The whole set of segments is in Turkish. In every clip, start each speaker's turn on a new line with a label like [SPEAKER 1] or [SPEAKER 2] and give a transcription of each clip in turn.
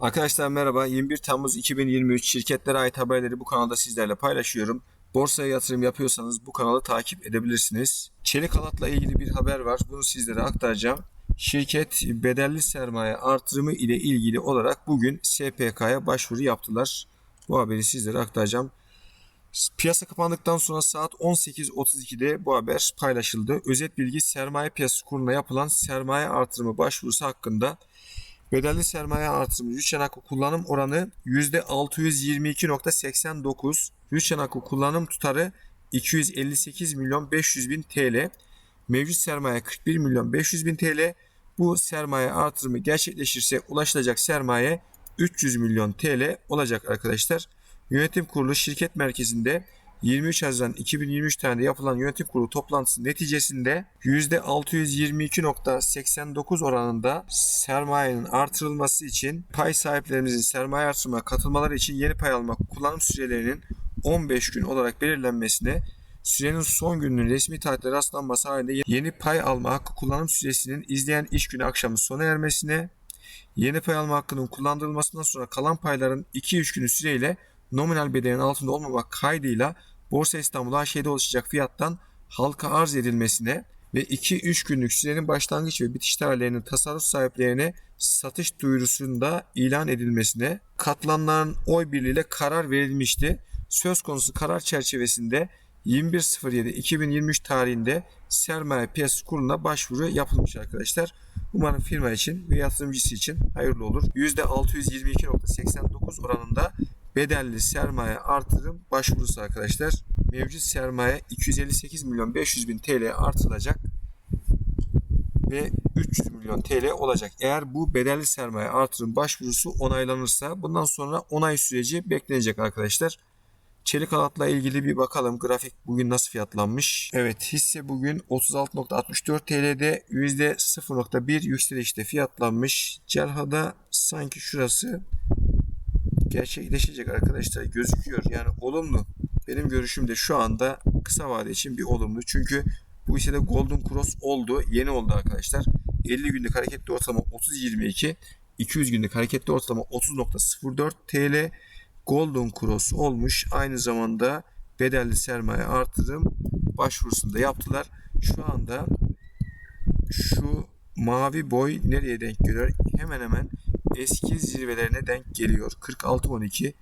[SPEAKER 1] Arkadaşlar merhaba. 21 Temmuz 2023 şirketlere ait haberleri bu kanalda sizlerle paylaşıyorum. Borsaya yatırım yapıyorsanız bu kanalı takip edebilirsiniz. Çelik halatla ilgili bir haber var. Bunu sizlere aktaracağım. Şirket bedelli sermaye artırımı ile ilgili olarak bugün SPK'ya başvuru yaptılar. Bu haberi sizlere aktaracağım. Piyasa kapandıktan sonra saat 18.32'de bu haber paylaşıldı. Özet bilgi sermaye piyasası kuruluna yapılan sermaye artırımı başvurusu hakkında Bedelli sermaye artırımı rüçhan hakkı kullanım oranı %622.89. Rüçhan hakkı kullanım tutarı 258 milyon 500 bin TL. Mevcut sermaye 41 milyon 500 bin TL. Bu sermaye artırımı gerçekleşirse ulaşılacak sermaye 300 milyon TL olacak arkadaşlar. Yönetim kurulu şirket merkezinde 23 Haziran 2023 tarihinde yapılan yönetim kurulu toplantısı neticesinde %622.89 oranında sermayenin artırılması için pay sahiplerimizin sermaye artırımına katılmaları için yeni pay alma kullanım sürelerinin 15 gün olarak belirlenmesine sürenin son gününün resmi tarihle rastlanması halinde yeni pay alma hakkı kullanım süresinin izleyen iş günü akşamı sona ermesine yeni pay alma hakkının kullandırılmasından sonra kalan payların 2-3 günü süreyle nominal bedelin altında olmamak kaydıyla Borsa İstanbul AŞ'de oluşacak fiyattan halka arz edilmesine ve 2-3 günlük sürenin başlangıç ve bitiş tarihlerinin tasarruf sahiplerine satış duyurusunda ilan edilmesine katılanların oy birliğiyle karar verilmişti. Söz konusu karar çerçevesinde 21.07.2023 tarihinde sermaye piyasası kuruluna başvuru yapılmış arkadaşlar. Umarım firma için ve yatırımcısı için hayırlı olur. %622.89 oranında bedelli sermaye artırım başvurusu arkadaşlar. Mevcut sermaye 258 milyon 500 bin TL artırılacak ve 300 milyon TL olacak. Eğer bu bedelli sermaye artırım başvurusu onaylanırsa bundan sonra onay süreci beklenecek arkadaşlar. Çelik halatla ilgili bir bakalım. Grafik bugün nasıl fiyatlanmış? Evet hisse bugün 36.64 TL'de %0.1 yükselişte fiyatlanmış. Celha'da sanki şurası gerçekleşecek arkadaşlar gözüküyor. Yani olumlu. Benim görüşüm de şu anda kısa vade için bir olumlu. Çünkü bu hissede Golden Cross oldu. Yeni oldu arkadaşlar. 50 günlük hareketli ortalama 30.22. 200 günlük hareketli ortalama 30.04 TL. Golden Cross olmuş. Aynı zamanda bedelli sermaye artırım başvurusunda yaptılar. Şu anda şu mavi boy nereye denk geliyor? Hemen hemen eski zirvelerine denk geliyor. 46.12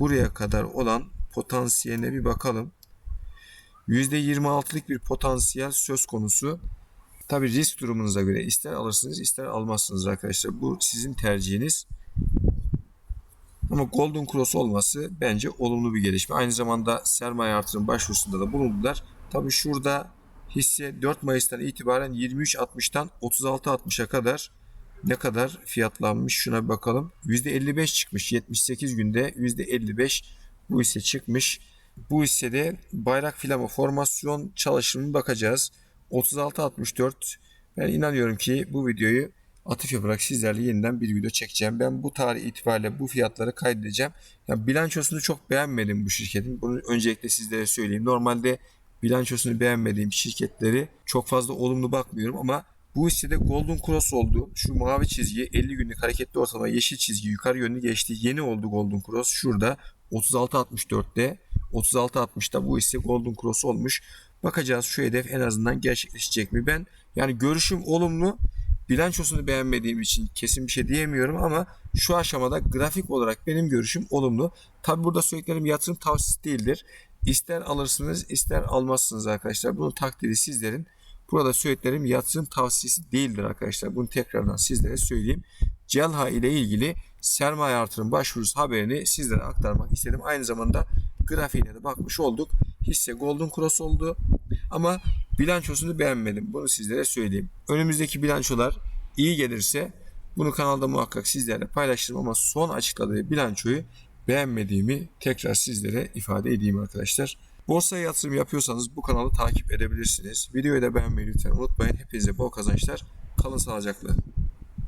[SPEAKER 1] buraya kadar olan potansiyeline bir bakalım. %26'lık bir potansiyel söz konusu. Tabi risk durumunuza göre ister alırsınız ister almazsınız arkadaşlar. Bu sizin tercihiniz. Ama Golden Cross olması bence olumlu bir gelişme. Aynı zamanda sermaye artırım başvurusunda da bulundular. Tabi şurada hisse 4 Mayıs'tan itibaren 23.60'tan 36.60'a kadar ne kadar fiyatlanmış şuna bakalım. %55 çıkmış 78 günde %55 bu hisse çıkmış. Bu hissede bayrak filama formasyon çalışımına bakacağız. 36.64 ben inanıyorum ki bu videoyu atıf yaparak sizlerle yeniden bir video çekeceğim. Ben bu tarih itibariyle bu fiyatları kaydedeceğim. Yani bilançosunu çok beğenmedim bu şirketin. Bunu öncelikle sizlere söyleyeyim. Normalde bilançosunu beğenmediğim şirketleri çok fazla olumlu bakmıyorum ama bu hissede Golden Cross oldu. Şu mavi çizgi 50 günlük hareketli ortalama yeşil çizgi yukarı yönlü geçti. Yeni oldu Golden Cross. Şurada 36.64'te 36.60'da bu hisse Golden Cross olmuş. Bakacağız şu hedef en azından gerçekleşecek mi? Ben yani görüşüm olumlu. Bilançosunu beğenmediğim için kesin bir şey diyemiyorum ama şu aşamada grafik olarak benim görüşüm olumlu. Tabi burada söylediklerim yatırım tavsiyesi değildir. İster alırsınız ister almazsınız arkadaşlar. Bunun takdiri sizlerin. Burada söylediklerim yatırım tavsiyesi değildir arkadaşlar. Bunu tekrardan sizlere söyleyeyim. Celha ile ilgili sermaye artırım başvurusu haberini sizlere aktarmak istedim. Aynı zamanda grafiğine de bakmış olduk. Hisse Golden Cross oldu. Ama bilançosunu beğenmedim. Bunu sizlere söyleyeyim. Önümüzdeki bilançolar iyi gelirse bunu kanalda muhakkak sizlerle paylaşırım ama son açıkladığı bilançoyu beğenmediğimi tekrar sizlere ifade edeyim arkadaşlar. Borsaya yatırım yapıyorsanız bu kanalı takip edebilirsiniz. Videoyu da beğenmeyi lütfen unutmayın. Hepinize bol kazançlar. Kalın sağlıcakla.